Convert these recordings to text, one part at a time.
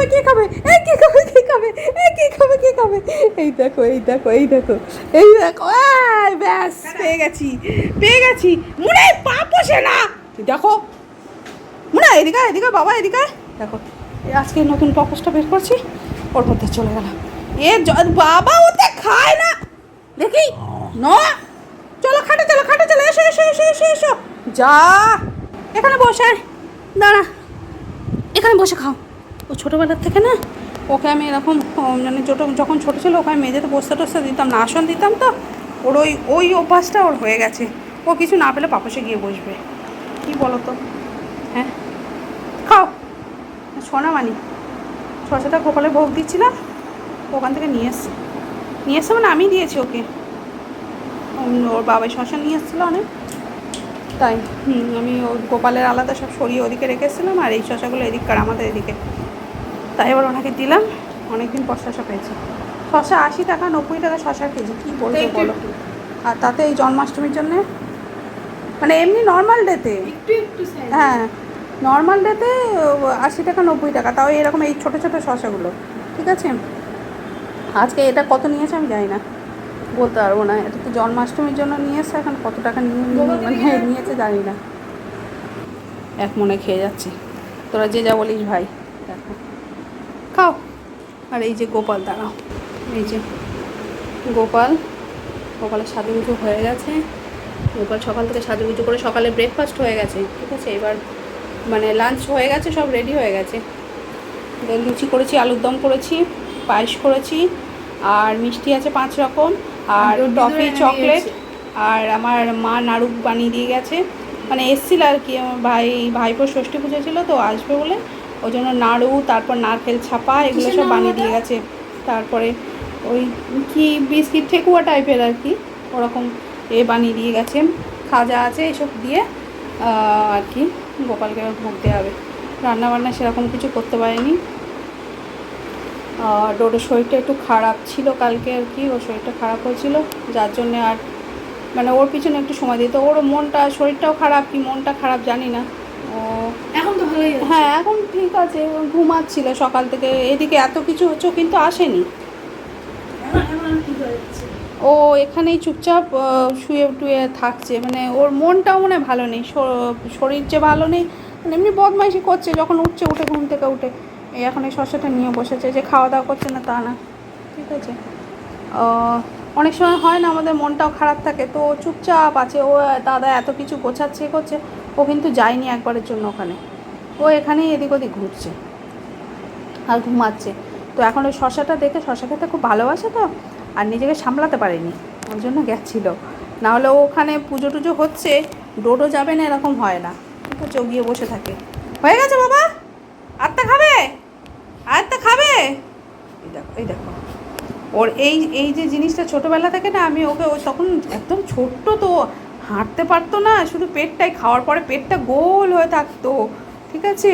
খাবে, কে খাবে? এই কে খাবে কে খাবে? এই কে খাবে কে খাবে? এই দেখো এই দেখো এই দেখো এই দেখো ব্যাস, পেয়ে গেছি পেয়ে গেছি। মুনে পা পোষে না। দেখো, মুনা, এদিকে এদিকে বাবা, এদিকে দেখো আজকে নতুন পকসটা বের করছি, ওর মধ্যে চলে গেলাম। এ বাবা ওতে খায় না। দেখি, ন, চলো খাটে চলো খাটে, চলো, এসো এসো এসো এসো এসো। যা, এখানে বসে। দাঁড়া, এখানে বসে খাও। ও ছোটোবেলার থেকে না, ওকে আমি এরকম মানে ছোটো, যখন ছোটো ছিল ওকে আমি মেঝেতে বসতে টসতে দিতাম, না আসন দিতাম তো, ওর ওই ওই অভ্যাসটা ওর হয়ে গেছে। ও কিছু না পেলে পাপাসে গিয়ে বসবে। কি বলো তো হ্যাঁ? খাও। সোনা মানি, শশাটা গোপালে ভোগ দিচ্ছি দিচ্ছিলাম ওখান থেকে নিয়ে এসছে। নিয়ে এসছে মানে আমি দিয়েছি ওকে। ওর বাবাই শশা নিয়ে এসেছিল অনেক। তাই আমি গোপালের আলাদা সব সরিয়ে ওদিকে রেখে এসেছিলাম, আর এই শশাগুলো এদিককার আমাদের এদিকে। তাই এবার ওনাকে দিলাম। অনেকদিন পর শশা পেয়েছি। শশা আশি টাকা নব্বই টাকা শশা কেজি। কী বলব বলো? আর তাতে এই জন্মাষ্টমীর জন্যে? মানে এমনি নর্মাল ডেতে। হ্যাঁ নর্মাল ডেতে আশি টাকা নব্বই টাকা। তাও এরকম এই ছোটো ছোটো শশাগুলো ঠিক আছে? আজকে এটা কত নিয়েছে আমি জানি না। বলতে পারব না। এটা তো জন্মাষ্টমীর জন্য নিয়ে এসছে এখন কত টাকা নিয়ে- মানে নিয়েছে জানি না। এক মনে খেয়ে যাচ্ছি। তোরা যে যা বলিস ভাই। দেখো। খাও। আর এই যে গোপাল দাঁড়াও। এই যে গোপাল গোপালের সাজুগুজু হয়ে গেছে। গোপাল সকাল থেকে সাজুগুজু করে সকালে ব্রেকফাস্ট হয়ে গেছে ঠিক আছে? এবার মানে লাঞ্চ হয়ে গেছে সব রেডি হয়ে গেছে। লুচি করেছি আলুর দম করেছি পায়েস করেছি আর মিষ্টি আছে পাঁচ রকম আর আর টফি চকলেট আর আমার মা নাড়ু বানিয়ে দিয়ে গেছে। মানে এসছিল আর কি আমার ভাই ভাইপোর ষষ্ঠী পুজো ছিল তো আসবে বলে ওই জন্য নাড়ু তারপর নারকেল ছাপা এগুলো সব বানিয়ে দিয়ে গেছে তারপরে ওই কি বিস্কিট ঠেকুয়া টাইপের আর কি ওরকম এ বানিয়ে দিয়ে গেছে। খাজা আছে এসব দিয়ে আর কি গোপালকে ভোগ দেওয়া হবে। রান্নাবান্না সেরকম কিছু করতে পারিনি। আর ওর শরীরটা একটু খারাপ ছিল কালকে আর কি ওর শরীরটা খারাপ হয়েছিল। যার জন্যে আর মানে ওর পিছনে একটু সময় দিতে ওর মনটা শরীরটাও খারাপ কি মনটা খারাপ জানি না। ভালোই হ্যাঁ এখন ঠিক আছে ঘুমাচ্ছিল সকাল থেকে। এদিকে এত কিছু হচ্ছে কিন্তু আসেনি। হয়ে ও এখানেই চুপচাপ শুয়ে টুয়ে থাকছে। মানে ওর মনটাও মনে হয় ভালো নেই শরীর যে ভালো নেই মানে এমনি বদমাইশি করছে যখন উঠছে উঠে ঘুম থেকে উঠে। এই এখন এই শস্যটা নিয়ে বসেছে যে খাওয়া দাওয়া করছে না তা না। ঠিক আছে। অনেক সময় হয় না আমাদের মনটাও খারাপ থাকে তো চুপচাপ আছে। ও দাদা এত কিছু গোছাচ্ছে করছে ও কিন্তু যায়নি একবারের জন্য ওখানে। ও এখানেই এদিক ওদিক ঘুরছে আর ঘুমাচ্ছে। তো এখন ওই শশাটা দেখে, শশা খেতে খুব ভালোবাসে তো, আর নিজেকে সামলাতে পারেনি, ওর জন্য গেছিল। নাহলে ওখানে পুজো টুজো হচ্ছে, ডোডো যাবে না, এরকম হয় না। আছে ও বসে থাকে। হয়ে গেছে বাবা? আত্মা খাবে? আত্মা খাবে? এই দেখো এই দেখো। ওর এই এই যে জিনিসটা ছোটোবেলা থেকে না, আমি ওকে ও তখন একদম ছোট্ট তো, হাঁটতে পারতো না, শুধু পেটটাই, খাওয়ার পরে পেটটা গোল হয়ে থাকতো। ঠিক আছে?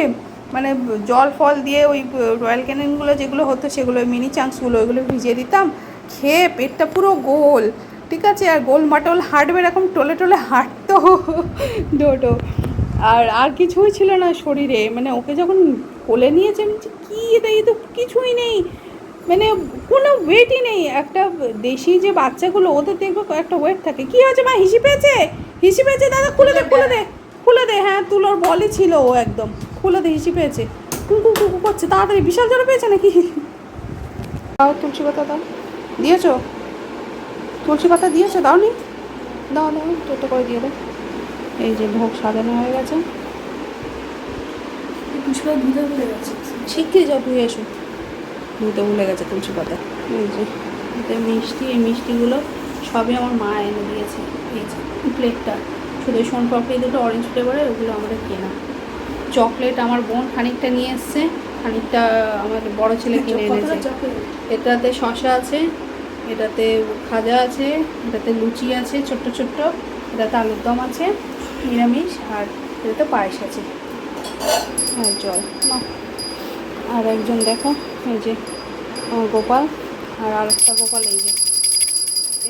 মানে জল ফল দিয়ে ওই রয়্যাল ক্যানিনগুলো যেগুলো হতো সেগুলো ওই মিনি চান্সগুলো ওইগুলো ভিজিয়ে দিতাম। খেয়ে পেটটা পুরো গোল ঠিক আছে? আর গোল মাটল হাঁটবে এরকম টোলে টোলে হাঁটতো ডোডো। আর আর কিছুই ছিল না শরীরে। মানে ওকে যখন কোলে নিয়েছে আমি কী এটা তো কিছুই নেই। মানে কোনো ওয়েটই নেই। একটা দেশি যে বাচ্চাগুলো ওদের দেখবে একটা ওয়েট থাকে। কি হয়েছে মা? হিসি পেয়েছে? হিসি পেয়েছে? দাদা খুলে দে খুলে দে। খুলে দে হ্যাঁ তুলোর বলই ছিল ও একদম। খুলে দে হিসি পেয়েছে। কুকু কুকু করছে তাড়াতাড়ি বিশাল জ্বর পেয়েছে নাকি? দাও তুলসী পাতা দাও। দিয়েছ? তুলসী পাতা দিয়েছ? দাও নি দাও দাও টোটো করে দিয়ে দাও এই যে ভোগ সাজানো হয়ে গেছে। শিখিয়ে যাও তুই এসো। ধুতে ভুলে গেছে তুলসী পাতা। এই যে মিষ্টি এই মিষ্টিগুলো সবই আমার মা এনে দিয়েছে। এই যে প্লেটটা শুধু সোন পাপড়ি দুটো অরেঞ্জ ফ্লেভারের ওগুলো আমাদের কেনা। চকলেট আমার বোন খানিকটা নিয়ে এসছে খানিকটা আমার বড় ছেলে কিনে এনেছে। এটাতে শশা আছে এটাতে খাজা আছে এটাতে লুচি আছে ছোট্ট ছোট্ট এটাতে আলুর দম আছে নিরামিষ আর এটাতে পায়েস আছে। আর জল। আর একজন দেখো এই যে গোপাল আর আরেকটা গোপাল এই যে।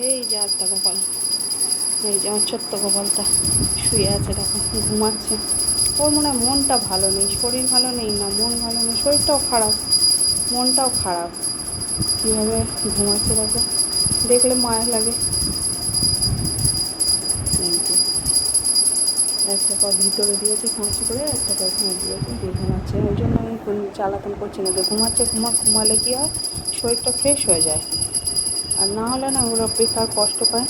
এই যে আরেকটা গোপাল। এই যে আমার ছোট্ট গোপালটা শুয়ে আছে, দেখো, ঘুমাচ্ছে। ওর মনে হয় মনটা ভালো নেই, শরীর ভালো নেই না, মন ভালো নেই, শরীরটাও খারাপ, মনটাও খারাপ। কীভাবে ঘুমাচ্ছে দেখো, দেখলে মায়া লাগে। একটা পা ভিতরে দিয়েছে খাঁচি করে একটা পা এখানে দিয়েছে, দিয়ে ঘুমাচ্ছে। ওই জন্য আমি জ্বালাতন করছি না যে ঘুমাচ্ছে, ঘুমা, ঘুমালে কী হয়? শরীরটা ফ্রেশ হয়ে যায়। আর না হলে না ওরা বেকার কষ্ট পায়।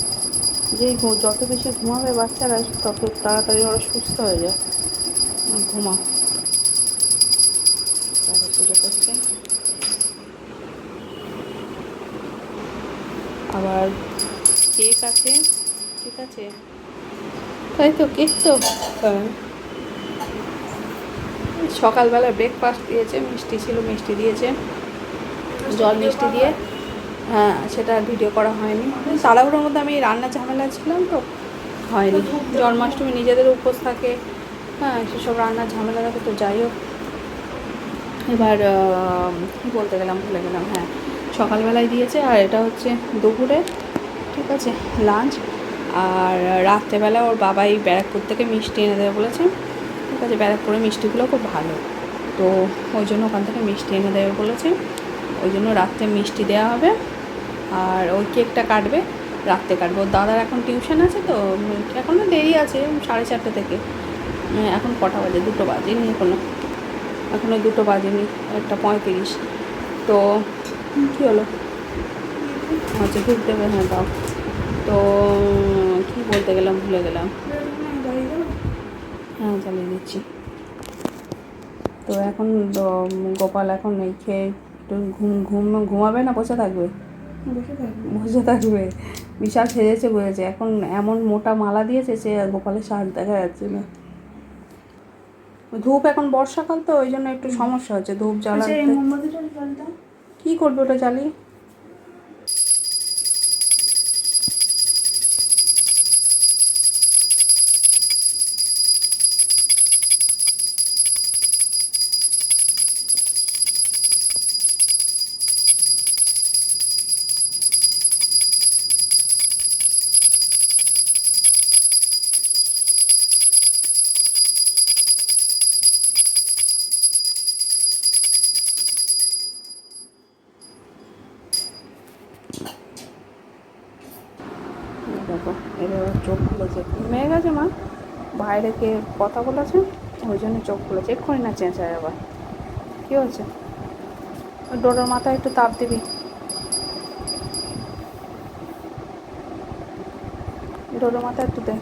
যেই যত বেশি ঘুমাবে বাচ্চারা, তত তাড়াতাড়ি ওরা সুস্থ হয়ে যায়। ঘুমা তারা পুজো করছে। আবার কেক আছে। ঠিক আছে? তাই তো কেক তো। হ্যাঁ। সকালবেলা ব্রেকফাস্ট দিয়েছে, মিষ্টি ছিল, মিষ্টি দিয়েছে। জল মিষ্টি দিয়ে। সেটা ভিডিও করা হয়নি। তাড়াহুড়োর মধ্যে আমি রান্না ঝামেলা ছিলাম তো, হয়নি। জন্মাষ্টমী নিজেদের উপোস থাকে হ্যাঁ সেসব রান্নার ঝামেলা থাকে, তো যাই হোক। এবার কী বলতে গেলাম, ভুলে গেলাম হ্যাঁ। সকালবেলায় দিয়েছে, আর এটা হচ্ছে দুপুরে, ঠিক আছে লাঞ্চ আর রাত্রেবেলা ওর বাবাই ব্যারাকপুর থেকে মিষ্টি এনে দেবে বলেছে। ঠিক আছে, ব্যারাকপুরের মিষ্টিগুলো খুব ভালো। তো ওই জন্য ওখান থেকে মিষ্টি এনে দেবে বলেছে। ওই জন্য রাত্রে মিষ্টি দেওয়া হবে। আর ওই কেকটা কাটবে, রাত্রে কাটবে। দাদার এখন টিউশন আছে তো এখনও দেরি আছে, সাড়ে চারটে থেকে। এখন কটা বাজে? দুটো বাজেনি এখনও। এখনও দুটো বাজে বাজেনি, একটা পঁয়ত্রিশ। তো, কী হলো? আচ্ছা ঘুরতে দেবে হ্যাঁ দাও। তো, কী বলতে গেলাম, ভুলে গেলাম। হ্যাঁ চালিয়ে দিচ্ছি। তো এখন গোপাল এখন এই খেয়ে একটু ঘুম ঘুম, ঘুমাবে না? বসে থাকবে? বসে থাকবে বিশাল সেজেছে বুঝেছে এখন এমন মোটা মালা দিয়েছে সে গোপালের সাহায্য দেখা যাচ্ছে না। ধূপ এখন বর্ষাকাল তো ওই জন্য একটু সমস্যা হচ্ছে ধূপ জ্বালা জ্বালাতে। জল দাও কি করবে ওটা জ্বালিয়ে? গেছে বাইরে কে কথা বলেছে, ওই জন্য চোখ খুলেছে। এক্ষুনি না চেঁচায় আবার। কী হচ্ছে ওই ডোরের মাথায় একটু তাপ দিবি। ডোরের মাথায় একটু দে।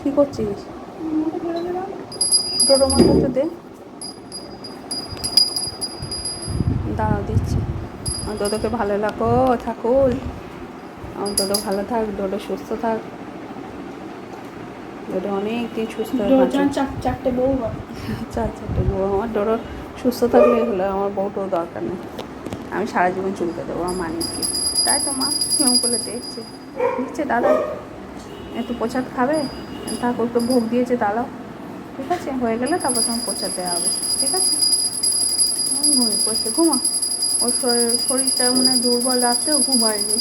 কী করছিস? ডোরের মাথায় একটু দে। দাঁড়াও, দিচ্ছি। তোদেরকে ভালো লাগো, ঠাকুর। আমার ডোডো ভালো থাক ডোডো সুস্থ থাক। ডোডো অনেক দিন সুস্থ বাঁচুক। দশজন চার চারটে বউ বউ। আমার ডোডো সুস্থ থাকলে হলো আমার বউটাও দরকার নেই। আমি সারা জীবন চুলকে দেবো আমার মানিককে তাই তো মা কেমন করে দেখছে। দিচ্ছে দাদা একটু প্রসাদ খাবে? ঠাকুর তো ভোগ দিয়েছে দাদাও ঠিক আছে হয়ে গেলে তারপর তোমার প্রসাদ দেওয়া হবে। ঠিক আছে? ঘুমিয়ে পড়ছে ঘুমা। ওর শরীর শরীরটা মানে দুর্বল রাখতেও ঘুমায়নি।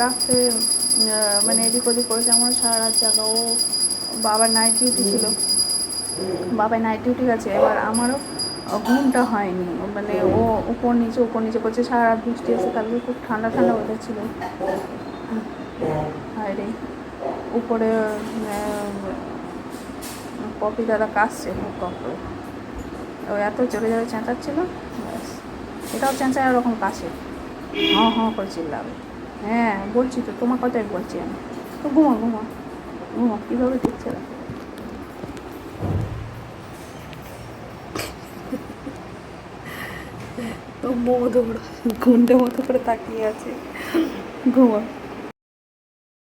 রাত্রে মানে এদিক ওদিক করেছে আমার সারা রাত জাগা। ও বাবার নাইট ডিউটি ছিল। বাবার নাইট ডিউটি গেছে এবার আমারও ঘুমটা হয়নি। মানে ও উপর নিচে উপর নিচে করছে সারা রাত বৃষ্টি এসে কালকে খুব ঠান্ডা ঠান্ডা ওয়েদার ছিল। রে। উপরে পপি দাদা কাশছে খুব করে ও এত জোরে জোরে চেঁচাচ্ছিল ব্যাস। এটাও চেঁচায় ওরকম কাশে হ্যাঁ হ্যাঁ করে চিল্লাবে। হ্যাঁ বলছি তো, তোমার কথাই বলছি আমি। তো ঘুমা ঘুমা ঘুমা, কীভাবে দিচ্ছে না তো মধুর ঘুমটে মতো করে তাকিয়ে আছে। ঘুমা।